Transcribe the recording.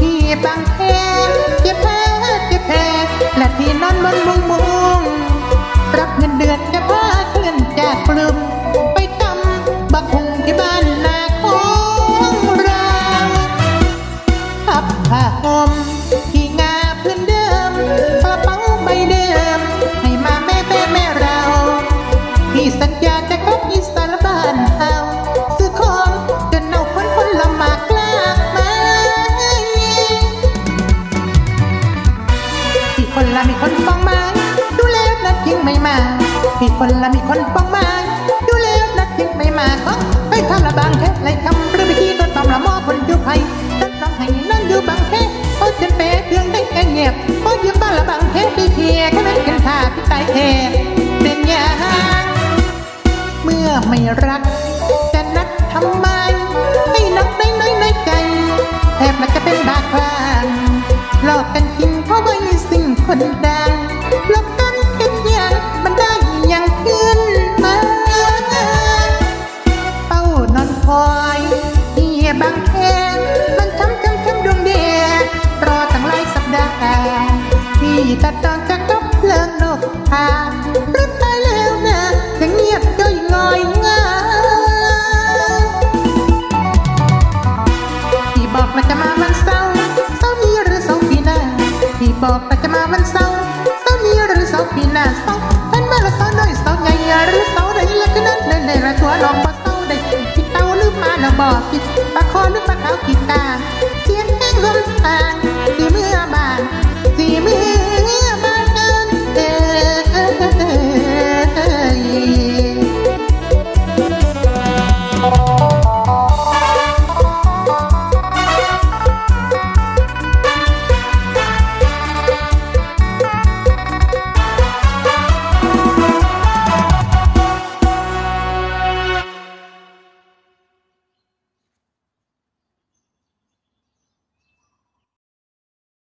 ที่บางแคเจ็บแพ้เจ็บแพ้และที่นอนบนมุ นป้องมา ดูแล้วนัดยิงไม่มา มีคนละมีคนป้องมา ดูแล้วนัดยิงไม่มาก็ให้ทำละบางแค่ไรคำหรือไปที่รถตอมละมอคนอยู่ไผ่รถตอมให้นั่งอยู่บางแค่พอจะเป๊เครื่องได้แอนเงียบพอยืมบ้านละบางแค่ปีเทียก็ไม่กันท่าพี่ตายเทเป็นยาเมื่อไม่รักจะนัดทำไมให้นักได้น้อยในใจแทบมันจะเป็นบาดพลานหลอกกันกินเพราะไม่สิ่งคนใด ตัดตอนจะกบเพลิงนกทารักตายแล้วนะยังเงียบย่อยงอยงายพี่บอกมันจะมาวันเสาร์เสาร์นี้หรือเสาร์ปีหน้าพี่บอกมันจะมาวันเสาร์เสาร์นี้หรือเสาร์ปีหน้าเสาร์ท่านมาละเสาร์น้อยเสาร์ใหญ่หรือเสาร์ใดละก็นั้นเลยเลยละตัวลองบ่เสาร์ใดพี่เต้าหรือมาละบอกพี่ปลาคอหรือปลาขาวกีตาเสียง